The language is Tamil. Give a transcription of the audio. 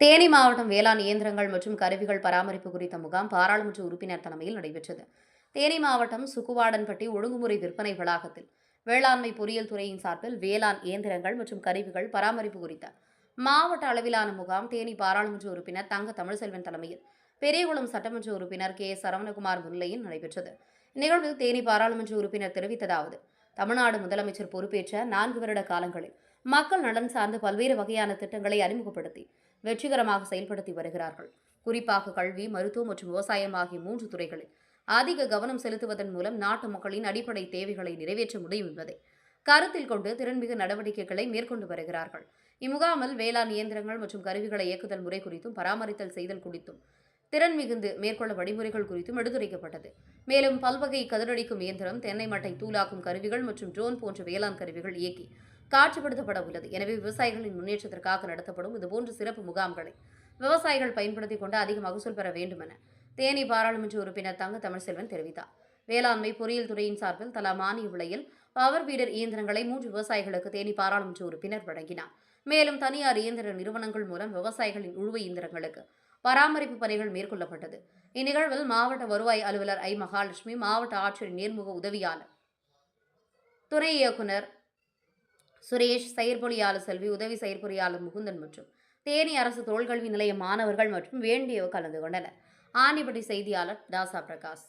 தேனி மாவட்டம் வேளாண் இயந்திரங்கள் மற்றும் கருவிகள் பராமரிப்பு குறித்த முகாம் பாராளுமன்ற உறுப்பினர் தலைமையில் நடைபெற்றது. தேனி மாவட்டம் சுக்குவாடன்பட்டி ஒழுங்குமுறை விற்பனை வளாகத்தில் வேளாண்மை பொறியியல் துறையின் சார்பில் வேளாண் இயந்திரங்கள் மற்றும் கருவிகள் பராமரிப்பு குறித்த மாவட்ட அளவிலான முகாம் தேனி பாராளுமன்ற உறுப்பினர் தங்க தமிழ்செல்வன் தலைமையில் பெரியகுளம் சட்டமன்ற உறுப்பினர் கே எஸ் சரவணகுமார் முன்னிலையில் நடைபெற்றது. இந்நிகழ்வில் தேனி பாராளுமன்ற உறுப்பினர் தெரிவித்ததாவது தமிழ்நாடு முதலமைச்சர் பொறுப்பேற்ற நான்கு வருட காலங்களில் மக்கள் நலன் சார்ந்து பல்வேறு வகையான திட்டங்களை அறிமுகப்படுத்தி வெற்றிகரமாக செயல்படுத்தி வருகிறார்கள். குறிப்பாக கல்வி மருத்துவம் மற்றும் விவசாயம் ஆகிய மூன்று துறைகளில் அதிக கவனம் செலுத்துவதன் மூலம் நாட்டு மக்களின் அடிப்படை தேவைகளை நிறைவேற்ற முடியும் என்பதை கருத்தில் கொண்டு திறன்மிகு நடவடிக்கைகளை மேற்கொண்டு வருகிறார்கள். இம்முகாமில் வேளாண் இயந்திரங்கள் மற்றும் கருவிகளை இயக்குதல் முறை குறித்தும் பராமரித்தல் செய்தல் குறித்தும் திறன் மிகுந்து மேற்கொள்ள வழிமுறைகள் குறித்தும் எடுத்துரைக்கப்பட்டது. மேலும் பல்வகை கதிரடிக்கும் இயந்திரம் தென்னை மட்டை தூளாக்கும் கருவிகள் மற்றும் ட்ரோன் போன்ற வேளாண் கருவிகள் இயக்கி காட்சிப்படுத்தப்பட உள்ளது எனவே விவசாயிகளின் முன்னேற்றத்திற்காக நடத்தப்படும் இதுபோன்ற சிறப்பு முகாம்களை விவசாயிகள் பயன்படுத்திக் கொண்டு அதிக மகசூல் பெற வேண்டும் என தேனி பாராளுமன்ற உறுப்பினர் தங்க தமிழ்செல்வன் தெரிவித்தார். வேளாண்மை பொறியியல் துறையின் சார்பில் தலா மானிய விலையில் பவர் வீடர் இயந்திரங்களை மூன்று விவசாயிகளுக்கு தேனி பாராளுமன்ற உறுப்பினர் வழங்கினார். மேலும் தனியார் இயந்திர நிறுவனங்கள் மூலம் விவசாயிகளின் உழுவை இயந்திரங்களுக்கு பராமரிப்பு பணிகள் மேற்கொள்ளப்பட்டது. இந்நிகழ்வில் மாவட்ட வருவாய் அலுவலர் ஐ மகாலட்சுமி மாவட்ட ஆட்சியர் நேர்முக உதவியாளர் துணை இயக்குனர் சுரேஷ் செயற்பொறியாளர் செல்வி உதவி செயற்பொறியாளர் முகுந்தன் மற்றும் தேனி அரசு தொழில்கல்வி நிலைய மாணவர்கள் மற்றும் வேண்டியவர் கலந்து கொண்டனர். ஆண்டிப்பட்டி செய்தியாளர் தாசா பிரகாஷ்.